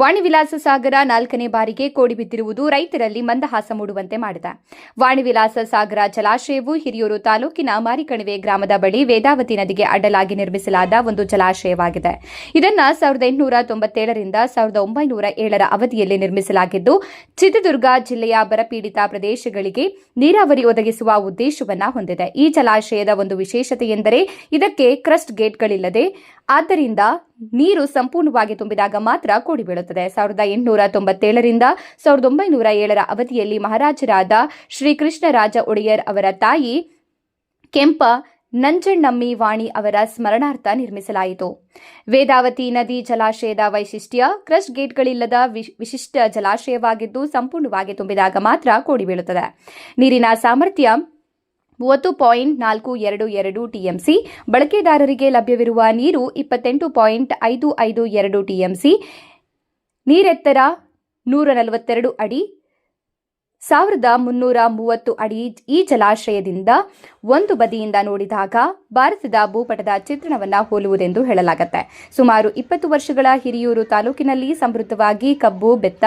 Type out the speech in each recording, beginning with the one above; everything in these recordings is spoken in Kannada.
ವಾಣಿವಿಲಾಸ ಸಾಗರ ನಾಲ್ಕನೇ ಬಾರಿಗೆ ಕೋಡಿಬಿದ್ದಿರುವುದು ರೈತರಲ್ಲಿ ಮಂದಹಾಸ ಮೂಡುವಂತೆ ಮಾಡಿದೆ. ವಾಣಿವಿಲಾಸ ಸಾಗರ ಜಲಾಶಯವು ಹಿರಿಯೂರು ತಾಲೂಕಿನ ಮಾರಿಕಣಿವೆ ಗ್ರಾಮದ ಬಳಿ ವೇದಾವತಿ ನದಿಗೆ ಅಡ್ಡಲಾಗಿ ನಿರ್ಮಿಸಲಾದ ಒಂದು ಜಲಾಶಯವಾಗಿದೆ. ಇದನ್ನು ಸಾವಿರದ ಎಂಟುನೂರ ತೊಂಬತ್ತೇಳರಿಂದ ಸಾವಿರದ ಒಂಬೈನೂರ ಏಳರ ಅವಧಿಯಲ್ಲಿ ನಿರ್ಮಿಸಲಾಗಿದ್ದು, ಚಿತ್ರದುರ್ಗ ಜಿಲ್ಲೆಯ ಬರಪೀಡಿತ ಪ್ರದೇಶಗಳಿಗೆ ನೀರಾವರಿ ಒದಗಿಸುವ ಉದ್ದೇಶವನ್ನು ಹೊಂದಿದೆ. ಈ ಜಲಾಶಯದ ಒಂದು ವಿಶೇಷತೆ ಎಂದರೆ, ಇದಕ್ಕೆ ಕ್ರಸ್ಟ್ ಗೇಟ್ಗಳಿಲ್ಲದೆ ಆದ್ದರಿಂದ ನೀರು ಸಂಪೂರ್ಣವಾಗಿ ತುಂಬಿದಾಗ ಮಾತ್ರ ಕೂಡಿ ಬೀಳುತ್ತದೆ ಸಾವಿರದ ಎಂಟುನೂರ ತೊಂಬತ್ತೇಳರಿಂದ ಸಾವಿರದ ಒಂಬೈನೂರ ಏಳರ ಅವಧಿಯಲ್ಲಿ ಮಹಾರಾಜರಾದ ಶ್ರೀಕೃಷ್ಣರಾಜ ಒಡೆಯರ್ ಅವರ ತಾಯಿ ಕೆಂಪ ನಂಜಣ್ಣಮ್ಮಿ ವಾಣಿ ಅವರ ಸ್ಮರಣಾರ್ಥ ನಿರ್ಮಿಸಲಾಯಿತು. ವೇದಾವತಿ ನದಿ ಜಲಾಶಯದ ವೈಶಿಷ್ಟ್ಯ ಕ್ರಶ್ ಗೇಟ್ಗಳಿಲ್ಲದ ವಿಶಿಷ್ಟ ಜಲಾಶಯವಾಗಿದ್ದು ಸಂಪೂರ್ಣವಾಗಿ ತುಂಬಿದಾಗ ಮಾತ್ರ ಕೂಡಿ ಬೀಳುತ್ತದೆ ನೀರಿನ ಸಾಮರ್ಥ್ಯ ಮೂವತ್ತು ಪಾಯಿಂಟ್ ನಾಲ್ಕು ಎರಡು ಎರಡು ಟಿಎಂಸಿ, ಬಳಕೆದಾರರಿಗೆ ಲಭ್ಯವಿರುವ ನೀರು ಇಪ್ಪತ್ತೆಂಟು ಪಾಯಿಂಟ್ ಐದು ಐದು ಎರಡು ಟಿಎಂಸಿ, ನೀರೆತ್ತರ ನೂರ ನಲವತ್ತೆರಡು ಅಡಿ, ಸಾವಿರದ ಮುನ್ನೂರ ಮೂವತ್ತು ಅಡಿ ಈ ಜಲಾಶಯದಿಂದ ಒಂದು ಬದಿಯಿಂದ ನೋಡಿದಾಗ ಭಾರತದ ಭೂಪಟದ ಚಿತ್ರಣವನ್ನ ಹೋಲುವುದೆಂದು ಹೇಳಲಾಗುತ್ತೆ. ಸುಮಾರು ಇಪ್ಪತ್ತು ವರ್ಷಗಳ ಹಿರಿಯೂರು ತಾಲೂಕಿನಲ್ಲಿ ಸಮೃದ್ಧವಾಗಿ ಕಬ್ಬು, ಬೆತ್ತ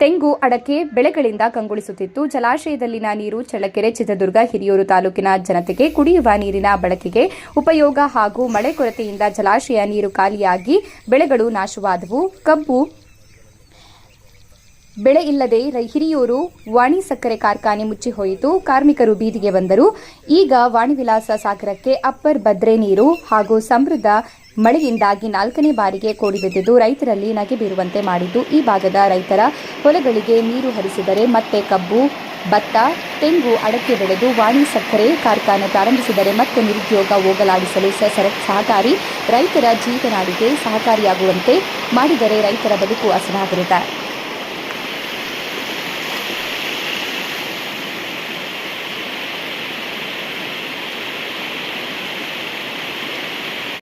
ತೆಂಗು ಅಡಕೆ ಬೆಳೆಗಳಿಂದ ಕಂಗೊಳಿಸುತ್ತಿತ್ತು. ಜಲಾಶಯದಲ್ಲಿನ ನೀರು ಚಳ್ಳಕೆರೆ, ಚಿತ್ರದುರ್ಗ, ಹಿರಿಯೂರು ತಾಲೂಕಿನ ಜನತೆಗೆ ಕುಡಿಯುವ ನೀರಿನ ಬಳಕೆಗೆ ಉಪಯೋಗ ಹಾಗೂ ಮಳೆ ಕೊರತೆಯಿಂದ ಜಲಾಶಯ ನೀರು ಖಾಲಿಯಾಗಿ ಬೆಳೆಗಳು ನಾಶವಾದವು. ಕಬ್ಬು ಬೆಳೆ ಇಲ್ಲದೆ ಹಿರಿಯೂರು ವಾಣಿ ಸಕ್ಕರೆ ಕಾರ್ಖಾನೆ ಮುಚ್ಚಿಹೋಯಿತು ಕಾರ್ಮಿಕರು ಬೀದಿಗೆ ಬಂದರು. ಈಗ ವಾಣಿವಿಲಾಸ ಸಾಗರಕ್ಕೆ ಅಪ್ಪರ್ ಭದ್ರೆ ನೀರು ಹಾಗೂ ಸಮೃದ್ಧ ಮಳೆಯಿಂದಾಗಿ ನಾಲ್ಕನೇ ಬಾರಿಗೆ ಕೋಡಿ ಬಿದ್ದಿದ್ದು, ರೈತರಲ್ಲಿ ನಗೆ ಬೀರುವಂತೆ ಮಾಡಿದ್ದು. ಈ ಭಾಗದ ರೈತರ ಹೊಲಗಳಿಗೆ ನೀರು ಹರಿಸಿದರೆ ಮತ್ತೆ ಕಬ್ಬು, ಭತ್ತ, ತೆಂಗು ಅಡಕೆ ಬೆಳೆದು ವಾಣಿ ಸಕ್ಕರೆ ಕಾರ್ಖಾನೆ ಪ್ರಾರಂಭಿಸಿದರೆ ಮತ್ತೆ ನಿರುದ್ಯೋಗ ಹೋಗಲಾಡಿಸಲು ಸಹಕಾರಿ ರೈತರ ಜೀವನಾಡಿಗೆ ಸಹಕಾರಿಯಾಗುವಂತೆ ಮಾಡಿದರೆ ರೈತರ ಬದುಕು ಹಸನಾಗಿರುತ್ತೆ